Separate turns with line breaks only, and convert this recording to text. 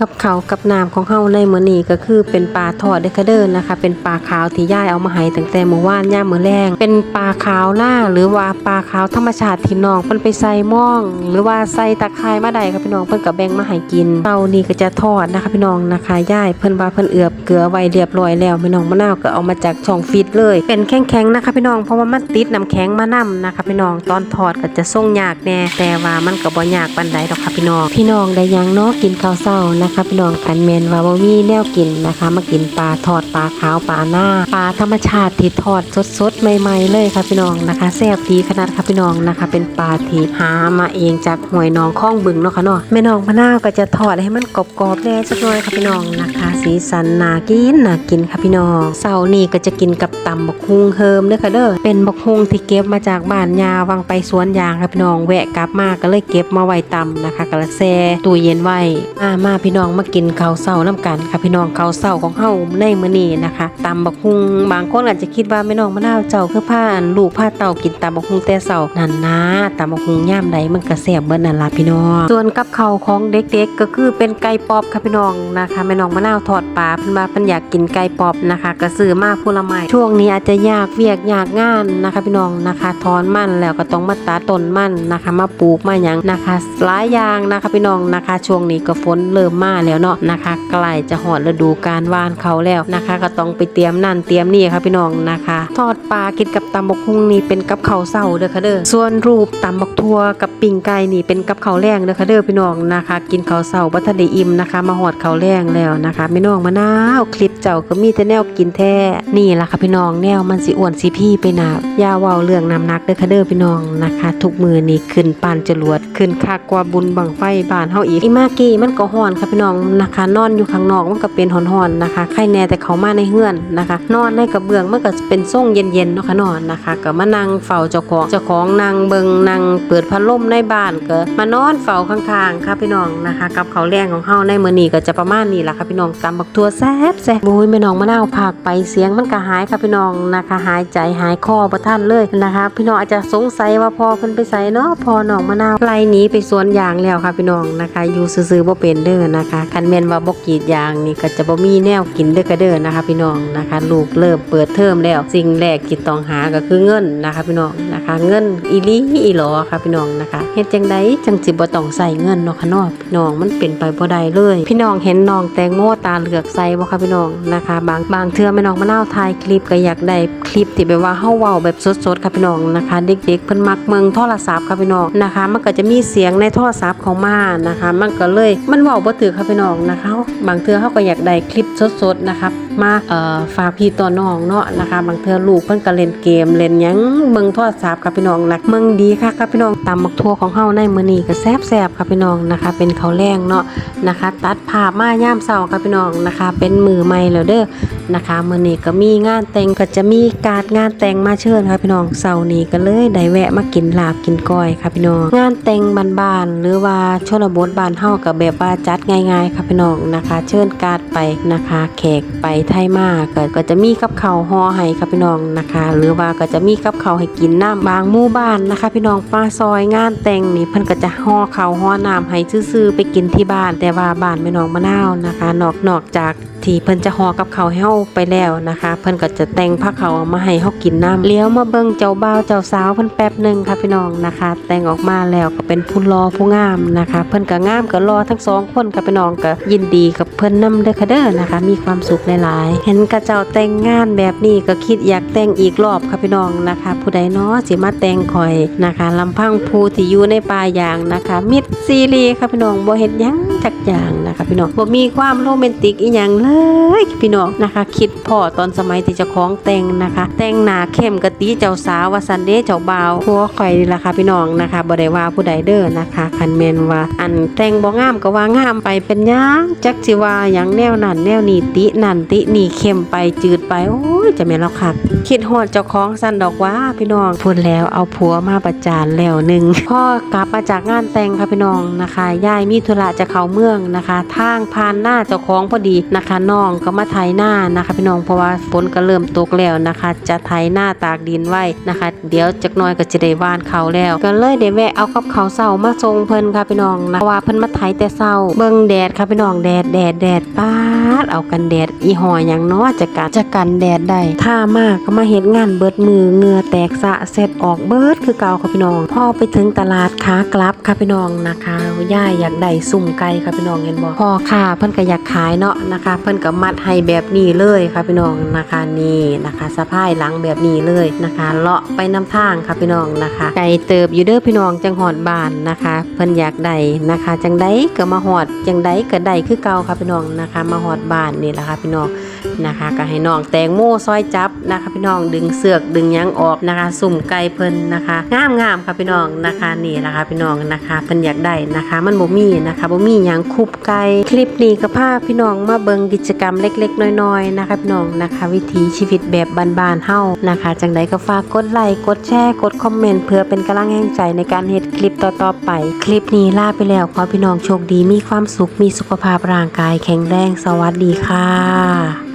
กับเขากับน้ำของเฮาในมื้อนี้ก็คือเป็นปลาทอดเดคเด้อนะคะ เป็นปลาขาวที่ย่ายเอามาให้ตั้งแต่เมื่อวานย่ามมื้อแรงเป็นปลาขาวหน้าหรือว่าปลาขาวธรรมชาติที่น้องเพิ่นไปใส่หม่อง หรือว่าใส่ตะไคร้มาได้ค่ะพี่น้องเพิ่นก็แบ่งมาให้กินเตานี้ก็จะทอดนะคะพี่น้องนะคะย่ายเพิ่นว่าเพิ่นเอือบเกลือไว้เรียบร้อยแล้วพี่น้องมะนาวก็เอามาจากช่องฟิตเลย เป็นแข็งๆนะคะพี่น้องเพราะว่ามันติดน้ำแข็งมานํนะคะพี่น้องตอนทอดก็จะส่งยากแน่แต่ว่ามันก็บ่ยากปานใดดอกค่ะพี่น้องพี่น้องได้ยังเนาะกินข้าวเช้านะคะพี่น้องคันแม่นว่าบ่มีแนวกินนะคะ มากินปลาทอดปลาขาวปลาหน้าปลาธรรมชาติที่ทอดสดๆใหม่ๆเลยค่ะพี่น้องนะคะแซ่บดีขนาดค่ะพี่น้องนะคะ เป็นปลาที่หามาเองจากห้วยหนองคลองบึงเนาะค่ะเนาะแม่น้องมะนาวก็จะทอดให้มันกรอบๆแน่สักหน่อยค่ะพี่น้องนะคะ สีสันน่ากินน่ากินค่ะพี่น้องเสาร์นี้ก็จะกินกับตำบักฮุงเฮิมเด้อค่ะเด้อเป็นบักฮุงที่เก็บมาจากบ้านยาวังไปสวนยางค่ะพี่น้องแวะกลับมาก็เลยเก็บมาไว้ตำนะคะกระแซตู้เย็นไว้มามาพี่ี่น้องมากินข้าวเช้าน้ำกันค่ะพี่น้องข้าวเช้าของเฮาในมื้อนี้นะคะตำบักฮุงบางคนอาจจะคิดว่าแม่น้องมะนาวเจ้าคือผ้าลูกผ้าเต่ากินตำบักฮุงแต่เช้านั่นนะตำบักฮุงย่ามใดมันก็แซ่บเบิดนั่นล่ะพี่น้อง ส่วนกับข้าวของเด็กๆก็คือเป็นไก่ปอบค่ะพี่น้องนะคะแม่น้องมะนาวทอดปลาเพิ่นว่าเพิ่นอยากกินไก่ปอบนะคะก็ซื้อมาผู้ละไม้ช่วงนี้อาจจะยากเวียกยากงานนะคะพี่น้องนะคะถอนมันแล้วก็ต้องมาตัดต้นมันนะคะ มาปลูกมาหยังนะคะหลายอย่างนะคะพี่น้องนะคะ ช่วงนี้ก็ฝนเริ่มมาแล้วเนาะนะคะใกล้จะหอดฤดูการว่านเขาแล้วนะคะ ก็ต้องไปเตรียมนั่นเตรียมนี่ค่ะพี่น้องนะคะ ทอดปลากินกับตำบักฮุงนี่เป็นกับข้าวเศร้าเด้อค่ะเด้อส่วนรูปตำบักทัวกับปิ่งไก่นี่เป็นกับข้าวแรงเด้อค่ะเด้อพี่น้องนะคะ กินข้าวเศร้าบัทันได้อิ่มนะคะ มาหอดข้าวแรงแล้วนะคะพี่น้องมะนาวคลิปเจ้าก็มีแต่แนวกินแท้นี่ล่ะค่ะพี่น้องแนวมันสิอ้วนสิพี่ไปหนาย่าเว้าเรื่องน้ำหนักเด้อค่ะเด้อพี่น้องนะคะ ทุกมือนี่ขึ้นปานจรวดขึ้นคักว่าบุญบังไฟบานเฮาอีกอีมากี้มันก็ฮ้อนค่ะพี่น้องนะคะ นอนอยู่ข้างนอกมันก็เป็นฮ้อนๆนะคะใครแน่แต่เขามาในเฮือนนะคะ นอนในกระเบื้องมันก็เป็นทรงเย็นๆเนาะค่ะนอนนะคะก็มานั่งเฝ้าเจ้าของเจ้าของนั่งเบิงนั่งเปิดพัดลมในบ้านก็มานอนเฝ้าข้างๆค่ะพี่น้องนะคะ กับเขาแรงของเฮาในมื้อนี้ก็จะประมาณนี้ล่ะค่ะพี่น้องตำบักทัวแซ่บแซ่บบุ้ยแม่น้องมะนาวพากไปเสียงมันก็หายค่ะพี่น้องนะคะ หายใจหายคอบ่ทันเลยนะคะ พี่น้องอาจจะสงสัยว่าพอเพิ่นไปไสเนาะพอน้องมะนาวไล่หนีไปสวนยางแล้วค่ะพี่น้องนะคะ อยู่ซื่อๆบ่เป็นเด้อนะคะคันแม่นว่าบ่กรีดยางนี่ก็จะบ่มีแนวกินเด้อก็เด้อนะคะ พี่น้องนะคะ ลูกเริ่มเปิดเทอมแล้ว สิ่งแรกที่ต้องหาก็คือเงินนะคะ พี่น้องนะคะ เงินอีลีอีหลอค่ะพี่น้องนะคะเฮ็ดจังไดจังสิบ่ต้องใส่เงินเนาะค่ะเนาะพี่น้องมันเป็นไปบ่ได้เลย พี่น้องเห็นน้องแตงโมตาเหลือกใส่บ่ค่ะพี่น้องนะคะ บางบางเทื่อแม่น้องมะนาวถ่ายคลิปก็อยากได้คลิปที่แบบว่าเฮาเว้าแบบสดๆค่ะพี่น้องนะคะ เด็กๆเพิ่นมักเมืองโทรศัพท์ค่ะพี่น้องนะคะ มันก็จะมีเสียงในโทรศัพท์ของมานะคะ มันก็เลยมันเว้าบ่ถือค่ะพี่น้องนะคะบางเทือเฮาก็อยากได้คลิปสดๆนะคะมาเอ่อฝากพี่ต่อน้องเนาะนะคะ บางเทือลูกเพิ่นก็เล่นเกมเล่นยังเบิ่งทรศัพท์ค่ะพี่น้องนะเมืองดีค่ะค่ะพี่น้องตำบักทั่วของเฮาในมื้อนี้ก็แซ่บๆค่ะพี่น้องนะคะ เป็นข้าวแรงเนาะนะคะ ตัดภาพมาย่ามเช้าค่ะพี่น้องนะคะ เป็นมือใหม่แล้วเด้อนะคะมื้อนี้ก็มีงานแต่งก็จะมีการงานแต่งมาเชิญค่ะพี่น้องเสาร์นี้ก็เลยได้แวะมากินลาบกินก้อยค่ะพี่น้องงานแต่งบ้านๆหรือว่าชนบทบ้านเฮาก็แบบว่าจัดไงง่ายๆค่ะพี่น้องนะคะ เชิญการดไปนะคะ แขกไปไทยมาก็ก็จะมีกับเขาห่อให้ค่ะพี่น้องนะคะ หรือว่าก็จะมีกับเขาให้กินน้ำบางหมู่บ้านนะคะ พี่น้องป้าซอยงานแต่งนี่เพิ่นก็จะห่อเขาห่อน้ำให้ซื่อๆไปกินที่บ้าน แต่ว่าบ้านแม่น้องมะนาวนะคะ นอกนอกจากที่เพิ่นจะห่อกับเขาให้เฮาไปแล้วนะคะ เพิ่นก็จะแต่งผ้าขาวมาให้เฮากินน้ำเลี้ยวมาเบิ่งเจ้าบ่าวเจ้าสาวเพิ่นแป๊บหนึงค่ะพี่น้องนะคะ แต่งออกมาแล้วก็เป็นผู้รอผู้งามนะคะ เพิ่นก็งามก็รอทั้งสองคนค่ะพี่น้องก็ยินดีกับเพิ่นนำเด้อค่ะเด้อนะคะ มีความสุขหลายๆเห็นกระเจ้าแต่งงานแบบนี้ก็คิดอยากแต่งอีกรอบค่ะพี่น้องนะคะ ผู้ใดเนาะสิมาแต่งข่อยนะคะลำพังผู้ที่อยู่ในป่าอย่างนะคะ มิดซีรีค่ะพี่น้องบ่เฮ็ดหยังจักอย่างนะคะพี่น้องบ่มีความโรแมนติกอีหยังเลยพี่น้องนะคะ คิดพ่อตอนสมัยที่เจ้าของแต่งนะคะ แต่งหน้าเข้มกะติเจ้าสาวว่าซันเดย์เจ้าบ่าวผัวข่อยนี่ล่ะค่ะพี่น้องนะคะบ่ได้ว่าผู้ใดเด้อนะคะคันแม่นว่าอันแต่งบ่งามก็ว่างามไปเป็นหยังจักสิว่าหยังแนวนั้นแนวนี้ตินั่นตินี่เข้มไปจืดไปโอ้ จะแม่นแล้วค่ะคิดฮอดเจ้าของสั่นดอกว่าพี่น้องพูดแล้วเอาผัวมาประจานแล้วหนึ่งพ่อกลับมาจากงานแต่งค่ะพี่น้องนะคะยายมีธุระจะเข้าเมืองนะคะ ทางผ่านหน้าเจ้าของพอดีนะคะน้องก็มาไถหน้านะคะพี่น้องเพราะว่าฝนก็เริ่มตกแล้วนะคะ จะไถหน้าตากดินไว้นะคะ เดี๋ยวจักน่อยก็จะได้ว่านเขาแล้ว ก็เลยได้แวะเอากับเขาเศร้ามาส่งเพิ่นค่ะพี่น้องนะว่าเพิ่นมาไถแต่เศร้าเบิ่งแดดค่ะพี่น้องแดดแดดแดดป๊าดเอากันแดดอีหอหยังนาะจะกันจะกันแดดได้ถ้ามากก็มาเฮ็ดงานเบิดมือเงือแตกสะเสร็จออกเบิดคือเก่าค่ะพี่น้อง พอไปถึงตลาดขากลับค่ะพี่น้องนะคะย่าอยากได้สุ่มไก่ค่ะพี่น้องเห็นบ่พ่อค่ะเพิ่นก็อยากขายเนาะนะคะ เพิ่นก็มัดให้แบบนี้เลยค่ะพี่น้องนะคะนี่นะคะสะพายหลังแบบนี้เลยนะคะเลาะไปน้ำทางค่ะพี่น้องนะคะไก่เติบอยู่เด้อพี่น้องจังหอดบานนะคะ เพิ่นอยากได้นะคะจังไดก็มาหอดจังไดก็ได้คือเก่าค่ะพี่น้องนะคะ มาหอดบานนี่แหละค่ะพี่น้อง นะคะ ก็ให้น้องแตงโมซอยจับนะคะ พี่น้องดึงเสือกดึงยังออกนะคะ สุ่มไก่เพิ่นนะคะงามงามค่ะพี่น้องนะคะนี่แหละคะพี่น้องนะคะเพิ่นอยากได้นะคะ มันบ่มีนะคะบ่มียังคุบไก่คลิปนี้ก็พาพี่น้องมาเบิงกิจกรรมเล็ก ๆ น้อยๆนะคะพี่น้องนะคะ วิถีชีวิตแบบบ้านๆเฮานะคะจังใดก็ฝากกดไลค์กดแชร์กดคอมเมนต์เพื่อเป็นกำลังแห่งใจในการเฮ็ดคลิปต่อๆไป คลิปนี้ลาไปแล้วขอพี่น้องโชคดีมีความสุขมีสุขภาพร่างกายแข็งแรงสวัสดีค่ะ